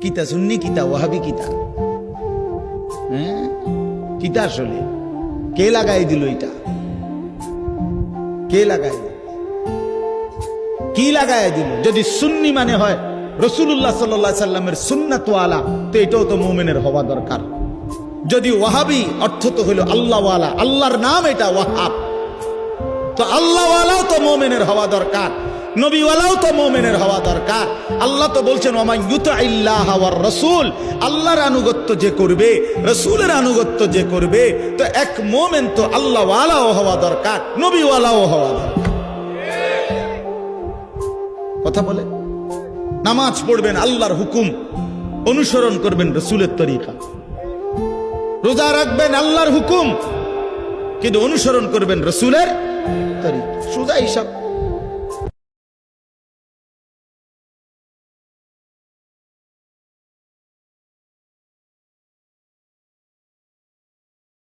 কিতা সুন্নি, কিতা ওয়াহাবি, কিতা? হ্যাঁ? কিতা আসলে? কে লাগাই দিল এটা? কে লাগাই কি লাগাই দিল? যদি সুন্নি মানে হয় রসুল্লাহ সাল্লাহ সাল্লামের সুন্নাতওয়ালা তো এটাও তো মোমেনের হওয়া দরকার। যদি ওয়াহাবি অর্থ তো হইল আল্লাহওয়ালা, আল্লাহর নাম এটা ওয়াহাব। তো আল্লাহওয়ালাও তো মোমেনের হওয়া দরকার, নবীওয়ালাও তো মোমেনের হওয়া দরকার। আল্লাহ তো বলছেন ওমাই ইল্লাহ ওয়ার রসুল আল্লাহর আনুগত্য যে করবে, রসুলের আনুগত্য যে করবে, তো এক মোমেন তো আল্লাহওয়ালাও হওয়া দরকার, নবীওয়ালাও হওয়া দরকার। কথা বলে? নামাজ পড়বেন, আল্লাহর হুকুম অনুসরণ করবেন রসুলের তরিকা। রোজা রাখবেন, আল্লাহর হুকুম, কিন্তু অনুসরণ করবেন রসুলের তরিকা সোজা হিসাব